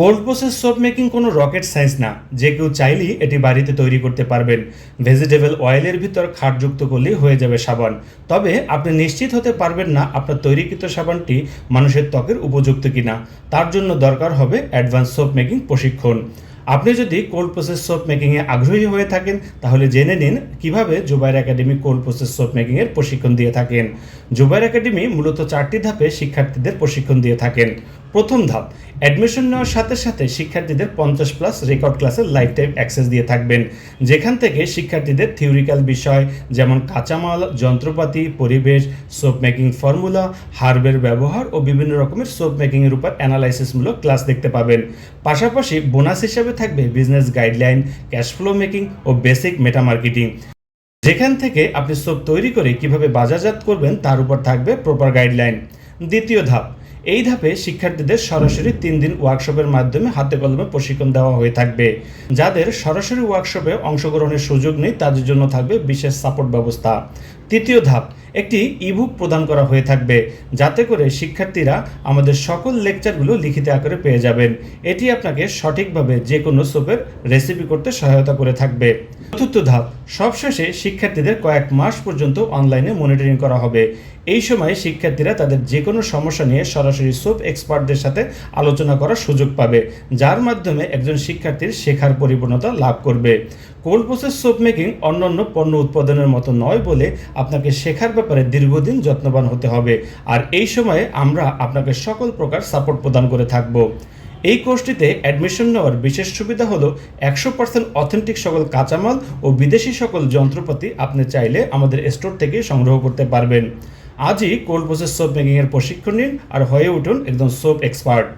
Cold process soap making কোনো rocket science না। যে কেউ চাইলেই এটি বাড়িতে তৈরি করতে পারবেন। ভেজিটেবল অয়েলের ভিতর খাটযুক্ত করলেই হয়ে যাবে সাবান। তবে আপনি নিশ্চিত হতে পারবেন না আপনার তৈরিকৃত সাবানটি মানুষের ত্বকের উপযুক্ত কিনা। তার জন্য দরকার হবে অ্যাডভান্স সোপ মেকিং প্রশিক্ষণ। আপনি যদি কোল্ড প্রসেস সোপ মেকিংয়ে আগ্রহী হয়ে থাকেন, তাহলে জেনে নিন কীভাবে Zubair academy cold process soap মেকিংয়ের প্রশিক্ষণ দিয়ে থাকেন। জুবাইর একাডেমি মূলত চারটি ধাপে শিক্ষার্থীদের প্রশিক্ষণ দিয়ে থাকেন। প্রথম ধাপ অ্যাডমিশন নেওয়ার সাথে সাথে শিক্ষার্থীদের পঞ্চাশ প্লাস রেকর্ড ক্লাসের লাইফ টাইম অ্যাক্সেস দিয়ে থাকবেন। যেখান থেকে শিক্ষার্থীদের থিওরিক্যাল বিষয়, যেমন কাঁচামাল, যন্ত্রপাতি, পরিবেশ সোপ মেকিং ফর্মুলা হার্বের ব্যবহার ও বিভিন্ন রকমের সোপ মেকিংয়ের উপর অ্যানালাইসিসমূলক ক্লাস দেখতে পাবেন। পাশাপাশি বোনাস হিসাবে থাকবে business guideline cash flow making ও বেসিক মেটা মার্কেটিং যেখান থেকে আপনি সোপ তৈরি করে কীভাবে বাজারজাত করবেন, তার উপর থাকবে প্রপার গাইডলাইন দ্বিতীয় ধাপ এই ধাপে শিক্ষার্থীদের সরাসরি তিন দিন ওয়ার্কশপের মাধ্যমে হাতে কলমে প্রশিক্ষণ দেওয়া হয়ে থাকবে। যাদের সরাসরি ওয়ার্কশপে অংশগ্রহণের সুযোগ নেই, তাদের জন্য থাকবে বিশেষ সাপোর্ট ব্যবস্থা। তৃতীয় ধাপ, একটি ইবুক প্রদান করা হয়ে থাকবে। যাতে করে শিক্ষার্থীরা আমাদের সকল লেকচারগুলো লিখিত আকারে পেয়ে যাবেন। এটি আপনাকে সঠিকভাবে যে কোনো সোপের রেসিপি করতে সহায়তা করে থাকবে। চতুর্থ ধাপ, সবশেষে শিক্ষার্থীদের কয়েক মাস পর্যন্ত অনলাইনে মনিটরিং করা হবে। এই সময় শিক্ষার্থীরা তাদের যে কোনো সমস্যা নিয়ে সরাসরি সোপ এক্সপার্টদের সাথে আলোচনা করার সুযোগ পাবে। যার মাধ্যমে একজন শিক্ষার্থীর শেখার পরিপূর্ণতা লাভ করবে। কোল্ড প্রসেস সোপ মেকিং অন্যান্য পণ্য উৎপাদনের মতো নয় বলে আপনাকে শেখার ব্যাপারে দীর্ঘদিন যত্নবান হতে হবে। আর এই সময়ে আমরা আপনাকে সকল প্রকার সাপোর্ট প্রদান করে থাকব। এই কোর্সটিতে অ্যাডমিশন নেওয়ার বিশেষ সুবিধা হলো একশো পার্সেন্ট অথেন্টিক সকল কাঁচামাল ও বিদেশি সকল যন্ত্রপাতি আপনি চাইলে আমাদের স্টোর থেকে সংগ্রহ করতে পারবেন। আজই কোল্ড প্রসেস সোপ মেকিংয়ের প্রশিক্ষণ নিন আর হয়ে উঠুন একদম সোপ এক্সপার্ট